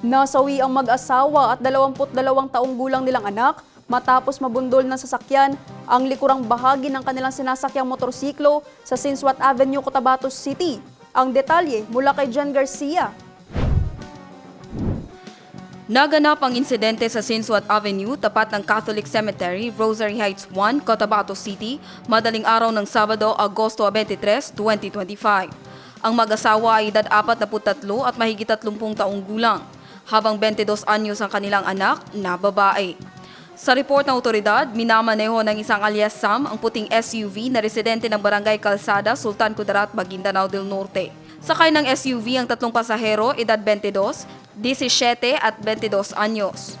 Nasawi ang mag-asawa at 22 taong gulang nilang anak matapos mabundol ng sasakyan ang likurang bahagi ng kanilang sinasakyang motorsiklo sa Sinswat Avenue, Cotabato City. Ang detalye mula kay Jen Garcia. Naganap ang insidente sa Sinswat Avenue, tapat ng Catholic Cemetery, Rosary Heights 1, Cotabato City, madaling araw ng Sabado, Agosto 23, 2025. Ang mag-asawa ay edad 43 at mahigit 30 taong gulang, habang 22 anyos ang kanilang anak na babae. Sa report ng otoridad, minamaneho ng isang alias Sam ang puting SUV na residente ng Barangay Calzada, Sultan Kudarat, Maguindanao del Norte. Sakay ng SUV ang tatlong pasahero, edad 22, 17 at 22 anyos.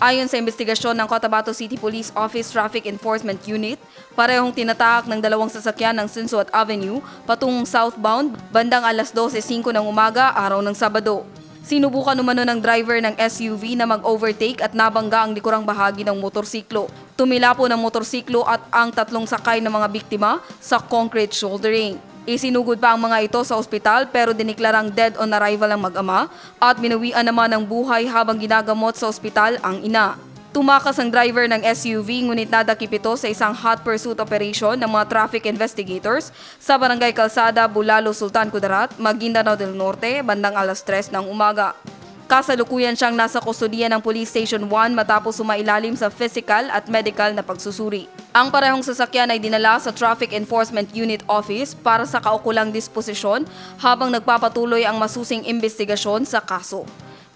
Ayon sa investigasyon ng Cotabato City Police Office Traffic Enforcement Unit, parehong tinatahak ng dalawang sasakyan ng Sinsuat Avenue patungong southbound bandang alas 12.05 ng umaga araw ng Sabado. Sinubukan umano ng driver ng SUV na mag-overtake at nabangga ang likurang bahagi ng motorsiklo. Tumila po ng motorsiklo at ang tatlong sakay ng mga biktima sa concrete shouldering. Isinugod pa ang mga ito sa ospital pero diniklarang dead on arrival ang mag-ama at minawian naman ng buhay habang ginagamot sa ospital ang ina. Tumakas ang driver ng SUV ngunit nadakip ito sa isang hot pursuit operation ng mga traffic investigators sa Barangay Calzada, Bulalo, Sultan Kudarat, Maguindanao del Norte, bandang alas 3 ng umaga. Kasalukuyan siyang nasa kustodiya ng Police Station 1 matapos sumailalim sa physical at medical na pagsusuri. Ang parehong sasakyan ay dinala sa Traffic Enforcement Unit Office para sa kaukulang disposisyon habang nagpapatuloy ang masusing investigasyon sa kaso.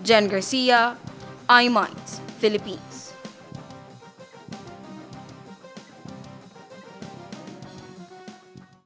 Jen Garcia, iMinds, Philippines.